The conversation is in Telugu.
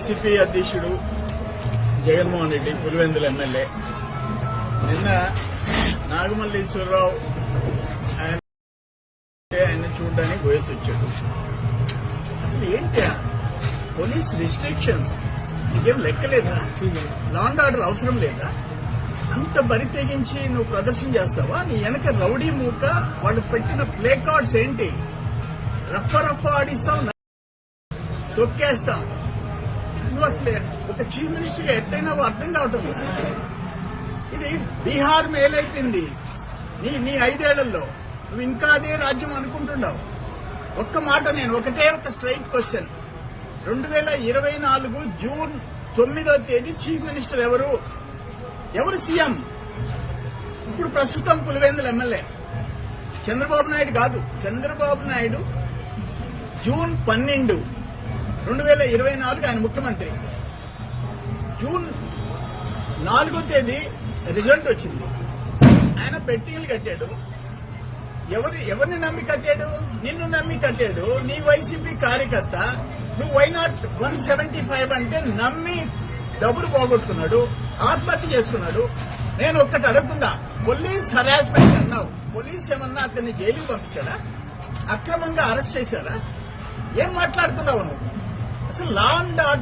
వైసీపీ అధ్యక్షుడు జగన్మోహన్ రెడ్డి పులివెందుల ఎమ్మెల్యే. నిన్న నాగమల్లేశ్వరరావు ఆయన ఆయన చూడడానికి వయసు వచ్చాడు. అసలు ఏంటి పోలీస్ రిస్ట్రిక్షన్స్ ఇదేం లెక్కలేదా లా అండ్ ఆర్డర్ అవసరం లేదా? అంత బరి తెగించి నువ్వు ప్రదర్శన చేస్తావా? నీ వెనక రౌడీ మూక వాళ్ళు పెట్టిన ప్లే కార్డ్స్ ఏంటి? రఫ రఫ ఆడిస్తాం తొక్కేస్తాం. నువ్వు అసలు ఒక చీఫ్ మినిస్టర్గా ఎట్టయినా అర్థం కావటం ఇది బీహార్ మేలైపోయింది. నీ నీ ఐదేళ్ళలో నువ్వు ఇంకా అదే రాజ్యం అనుకుంటున్నావు. ఒక్క మాట నేను ఒకటే ఒక స్ట్రైట్ క్వశ్చన్ రెండు వేల ఇరవై నాలుగు జూన్ తొమ్మిదో తేదీ చీఫ్ మినిస్టర్ ఎవరు? ఎవరు సీఎం? ఇప్పుడు ప్రస్తుతం పులివేందుల ఎమ్మెల్యే. చంద్రబాబు నాయుడు కాదు చంద్రబాబు నాయుడు జూన్ పన్నెండు. రెండు వేల ఇరవై నాలుగు ఆయన ముఖ్యమంత్రి. జూన్ నాలుగో తేదీ రిజల్ట్ వచ్చింది. ఆయన పెట్టీలు కట్టాడు. ఎవరు ఎవరిని నమ్మి కట్టాడు? నిన్ను నమ్మి కట్టాడు. నీ వైసీపీ కార్యకర్త. నువ్వు why not one seventy five అంటే నమ్మి డబ్బులు పోగొట్టుకున్నాడు ఆత్మహత్య చేసుకున్నాడు. నేను ఒక్కటి అడుగుతున్నా పోలీస్ హరాస్మెంట్ అన్నావు. పోలీస్ ఏమన్నా అతన్ని జైలుకి పంపించాడా? అక్రమంగా అరెస్ట్ చేశాడా? ఏం మాట్లాడుతున్నావు నువ్వు? అసలు లా అండ్ ఆర్డర్